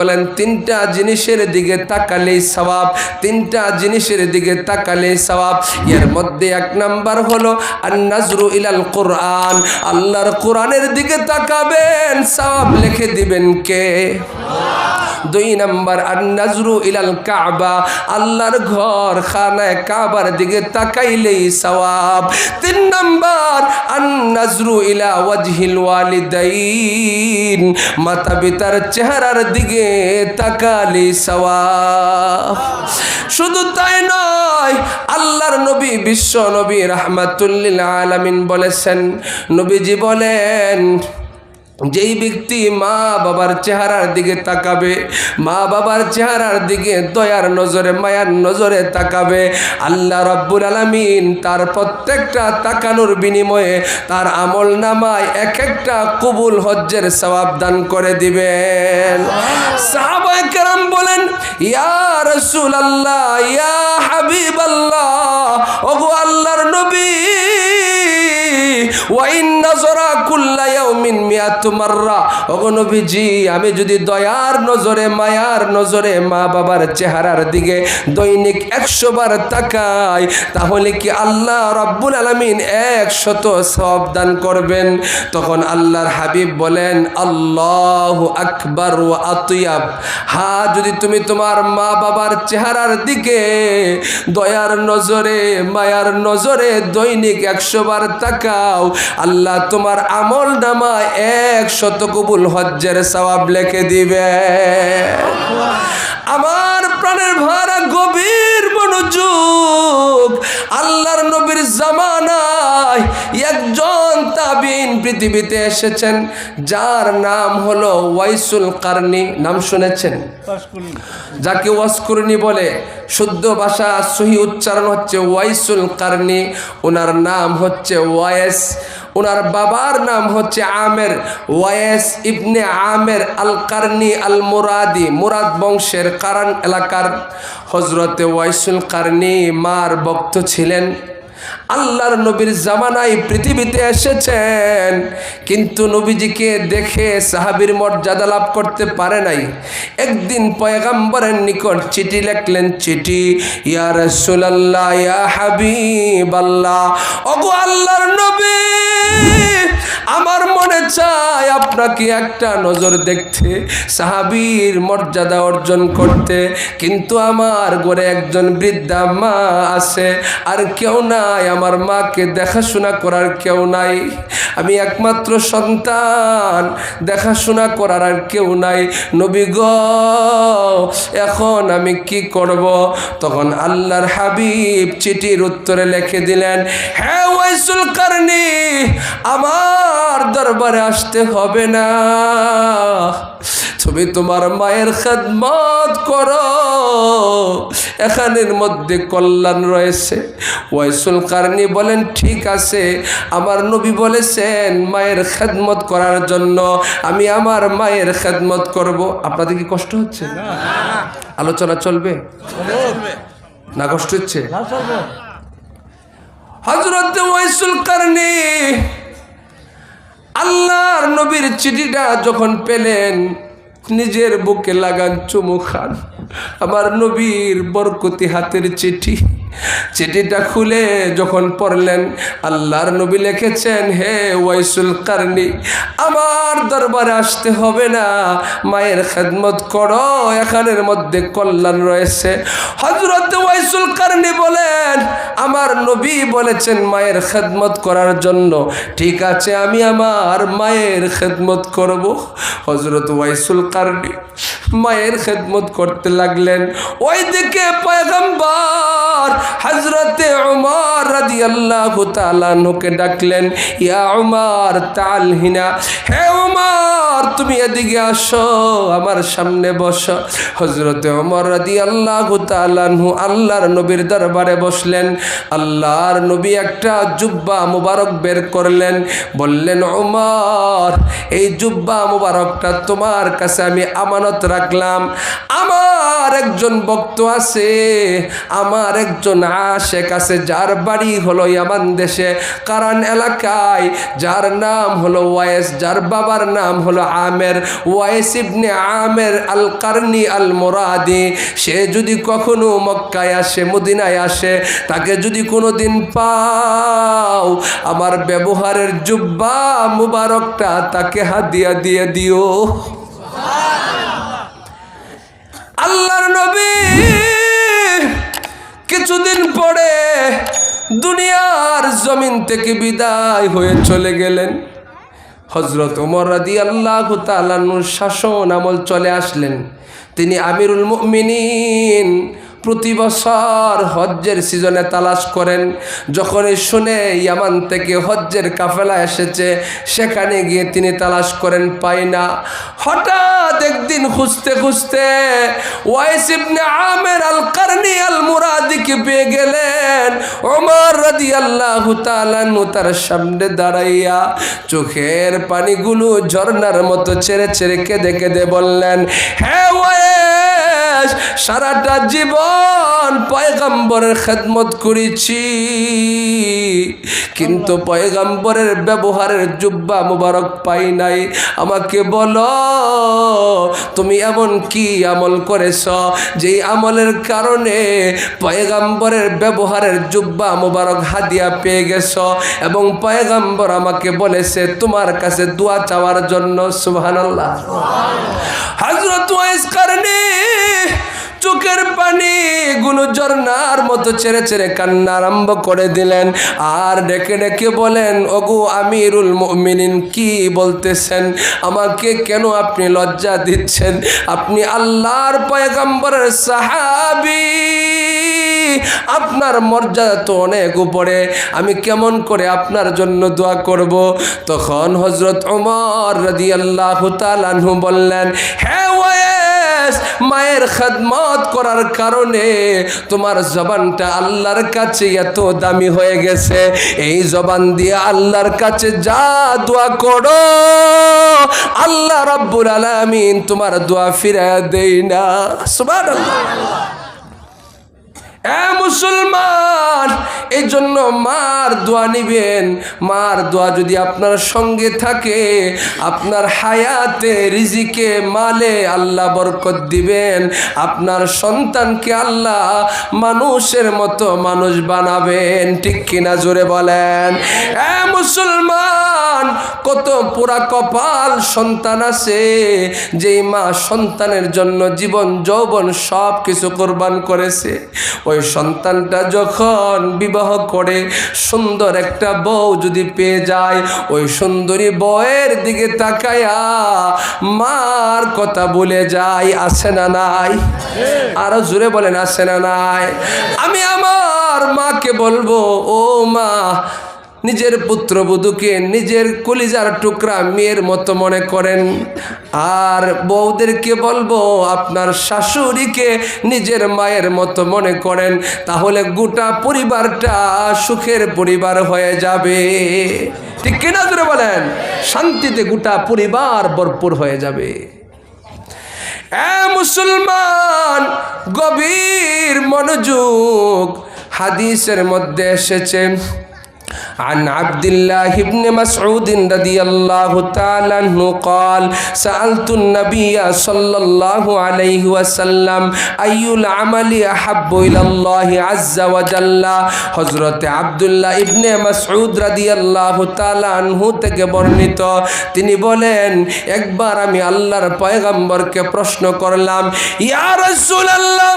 বলেন, তিনটা জিনিসের দিকে তাকালেই সবাব তিনটা জিনিসের দিকে তাকালেই সবাব এর মধ্যে এক নাম্বার হলো আর ইলাল কোরআন। আল্লাহর কোরআনের দিকে তাকাবেন সবাব লিখে দিবেন কে? দুই নাম্বার আর নাজরু ইলাল কাবা, আল্লাহর ঘর খানায় কাবার দিকে তাকাইলেই সওয়াব। তিন নাম্বার আর নাজরু ইলা ওয়াজহিল ওয়ালিদাইন, মাতা পিতার চেহারার দিকে তাকালি সওয়াব। শুধু তাই নয়, আল্লাহর নবী, বিশ্ব নবী রাহমাতুল্লিল আলামিন বলেছেন, নবীজি বলেন যেই ব্যক্তি মা বাবার চেহারার দিকে তাকাবে, মা বাবার চেহারার দিকে দয়ার নজরে, মায়ার নজরে তাকাবে, আল্লাহ রব্বুল আলমিন তার প্রত্যেকটা তাকানোর বিনিময়ে তার আমল নামায় এক একটা কবুল হজ্জের সবাব দান করে দিবেন। সাহাবায়ে বলেন, ইয়া রসুল আল্লাহ ইয়া হাবিব আল্লাহ ওগো আল্লাহর নবী ওয়াইন নজরা কুল্লা ইয়াউমিন মিয়াতু মাররা। ওগো নবীজি, আমি যদি দয়ার নজরে, মায়ার নজরে মা বাবার চেহারার দিকে দৈনিক একশো বার তাকাই, তাহলে কি আল্লাহ রব্বুল আলমিন একশত সব দান করবেন? তখন আল্লাহর হাবিব বলেন, আল্লাহ আকবর ও আতুয়াব। হা, যদি তুমি তোমার মা বাবার চেহারার দিকে দয়ার নজরে, মায়ার নজরে দৈনিক একশো বার তাকাও আল্লাহ তোমার আমল নামা এক শত কবুল হজ্জের সবাব লেখে দিবে। আমার প্রাণের ভাড়া গভীর মনোযোগ, আল্লাহর নবীর জামানায় একজন তাবিন পৃথিবীতে এসেছেন, যার নাম হলো ওয়াইসুল কারনি। নাম শুনেছেন? যাকে ওয়াসকুরনি বলে। শুদ্ধ ভাষা, সহি উচ্চারণ হচ্ছে ওয়াইসুল কারনি। ওনার নাম হচ্ছে ওয়াইস। ওনার বাবার নাম হচ্ছে আমের। ওয়াইস ইবনে আমের আল কারনি আল মুরাদি মুরাদ বংশের কারণ এলাকার। হজরতে ওয়াইসুল কারনি মার ভক্ত ছিলেন। আল্লাহর নবীর জামানায় পৃথিবীতে এসেছেন, কিন্তু নবীজিকে দেখে সাহাবির মর্যাদা লাভ করতে পারে নাই। একদিন পয়গাম্বরের নিকট চিঠি লেখলেন, চিঠি ইয়ার রাসূলুল্লাহ, ইয়া হাবিবাল্লাহ অগু আল্লাহর নবী! আমার মনে চায় আপনাকে একটা নজর দেখতে, সাহাবীর মর্যাদা অর্জন করতে। কিন্তু আমার ঘরে একজন বৃদ্ধা মা আছে, আর কেউ নাই। আমার মাকে দেখাশোনা করার কেউ নাই। আমি একমাত্র সন্তান, দেখাশোনা করার আর কেউ নাই। নবী গ, এখন আমি কি করব? তখন আল্লাহর হাবিব চিঠির উত্তরে লিখে দিলেন হ্যাঁ ওয়াইসুল কারনি আমার দরবারে আসতে হবে না। তুমি তোমার মায়ের খেদমত করো। এখানের মধ্যে কল্যাণ রয়েছে। ওয়াইসুল কারনি বলেন ঠিক আছে। আমার নবী বলেছেন মায়ের খেদমত করার জন্য আমি আমার মায়ের খেদমত করব। আপনাদের কি কষ্ট হচ্ছে? আলোচনা চলবে? না কষ্ট হচ্ছে? হজরত ওয়াইসুল কারণে আল্লাহর নবীর চিঠিটা যখন পেলেন, নিজের বুকে লাগান চুমু খান। আমার নবীর বরকতি হাতের চিঠি। চিঠিটা খুলে যখন পড়লেন, আল্লাহর নবী লিখেছেন, হে ওয়াইসুল কারনি, আমার দরবারে আসতে হবে না। মায়ের খেদমত করো, এখানের মধ্যে কল্যাণ রয়েছে। হজরত ওয়াইসুল কারনি বলেন, আমার নবী বলেছেন মায়ের খেদমত করার জন্য। ঠিক আছে, আমি আমার মায়ের খেদমত করব। হজরত ওয়াইসুল কারনি মায়ের খেদমত করতে লাগলেন। ওই দিকে পয়গম্বর হজরতে উমার রাজি আল্লাহ তালানুকে ডাকলেন ইয়া উমার তালহিনা হে উমর তুমি এদিকে আসো, আমার সামনে বসো। হজরতে উমর রাদিয়াল্লাহু তাআলা আনহু আল্লাহর নবীর দরবারে বসলেন। আল্লাহর নবী একটা জুব্বা মুবারক বের করলেন। বললেন উমর এই জুব্বা মুবারকটা তোমার কাছে আমি আমানত রাখলাম। আমার একজন ভক্ত আছে, আমার একজন আশেক আছে, যার বাড়ি হলো ইয়ামান দেশে। কারণ এলাকায় যার নাম হলো ওয়াইস, যার বাবার নাম হলো আমের, ওয়াইস ইবনে আমের আল কারনি আল মোরাদি সে যদি কখনো মক্কায় আসে, মদিনায় আসে, তাকে যদি কোনো দিন পাও, আমার ব্যবহারের জুব্বা মুবারকটা তাকে হাদিয়া দিয়ে দিও। আল্লাহর নবী কিছুদিন পরে দুনিয়ার জমিন থেকে বিদায় হয়ে চলে গেলেন। হজরত ওমর রাদি আল্লাহ তালানুর শাসন আমল চলে আসলেন। তিনি আমিরুল মুমিনিন প্রতি বছর হজ্জের সিজনে তালাশ করেন। যখনই শুনে ইয়ামান থেকে হজ্জের কাফেলা এসেছে, সেখানে গিয়ে তিনি তালাশ করেন, পাই না। হঠাৎ একদিন খুঁজতে খুঁজতে ওয়াইস ইবনে আমের আল কারনি আল মুরাদিকে পেয়ে গেলেন। ওমর রাদিয়াল্লাহু তাআলা তার সামনে দাঁড়াইয়া চোখের পানিগুলো ঝর্ণার মতো ছেড়ে ছেড়ে কেঁদে কেঁদে বললেন হ্যাঁ ওয়াইস সারাটা জীবন পয়গাম্বরের খেদমত করেছি। কিন্তু পয়গাম্বরের ব্যবহারের জুব্বা মুবারক পাই নাই। আমাকে বলো তুমি এমন কি আমল করেছ যেই আমলের কারণে পয়গাম্বরের ব্যবহারের জুব্বা মুবারক হাদিয়া পেয়ে গেছ? এবং পয়গাম্বর আমাকে বলেছে তোমার কাছে দোয়া চাওয়ার জন্য সুবহানাল্লাহ। হযরত ওয়াইস কারণে গুলো ঝর্ণার মতো ছেড়ে ছেড়ে কান্না আরম্ভ করে দিলেন। আর ডেকে ডেকে বলেন, ওগু আমিরুল মুমিনিন, কি বলতেছেন? আমাকে কেন আপনি লজ্জা দিচ্ছেন? আপনি আল্লাহর পয়গম্বরের সাহাবি। আপনার মর্যাদা তো অনেক উপরে। আমি কেমন করে আপনার জন্য দোয়া করব? তখন হজরত ওমর রাদি আল্লাহ তালানহু বললেন হ্যাঁ মায়ের খেদমত করার কারণে তোমার জবানটা আল্লাহর কাছে এত দামি হয়ে গেছে। এই জবান দিয়ে আল্লাহর কাছে যা দোয়া করো, আল্লাহ রব্বুল আলামিন তোমার দোয়া ফিরে দেই না। সুবহানাল্লাহ। এ মুসলমান এই জন্য মার দোয়া নিবেন। মার দোয়া যদি আপনার সঙ্গে থাকে, আপনার হায়াতে রিজিকে মালে আল্লাহ বরকত দিবেন। আপনার সন্তানকে আল্লাহ মানুষের মতো মানুষ বানাবেন। ঠিক কিনা জোরে বলেন? এ মুসলমান কত পুরা কপাল সন্তান আছে, যেই মা সন্তানের জন্য জীবন যৌবন সব কিছু কোরবান করেছে। ওই সন্তানটা যখন বিবাহ করে, সুন্দর একটা বউ যদি পেয়ে যায়, ওই সুন্দরী বউয়ের দিকে তাকায়া মার কথা বলে যায়, আছে না নাই? আরও জোরে বলেন, আছে না নাই? আমি আমার মাকে বলব, ও মা নিজের পুত্রবধূকে নিজের কলিজার টুকরা মেয়ের মতো মনে করেন। আর বউদেরকে বলব, আপনার শাশুড়িকে নিজের মায়ের মতো মনে করেন, তাহলে গোটা পরিবারটা সুখের পরিবার হয়ে যাবে। ঠিক কিনা ধরে বলেন? শান্তিতে গোটা পরিবার ভরপুর হয়ে যাবে। এ মুসলমান, গভীর মনোযোগ হাদিসের মধ্যে এসেছে عن عبد الله بن مسعود رضي الله تعالى عنه قال سألت النبي صلى الله عليه وسلم أي العمل أحب إلى الله عز وجل হযরত আব্দুল্লাহ ইবনে মাসউদ রাদিয়াল্লাহু তাআলা আনহু থেকে বর্ণিত তিনি বলেন একবার আমি আল্লাহর পয়গম্বরকে প্রশ্ন করলাম ইয়া রাসূলুল্লাহ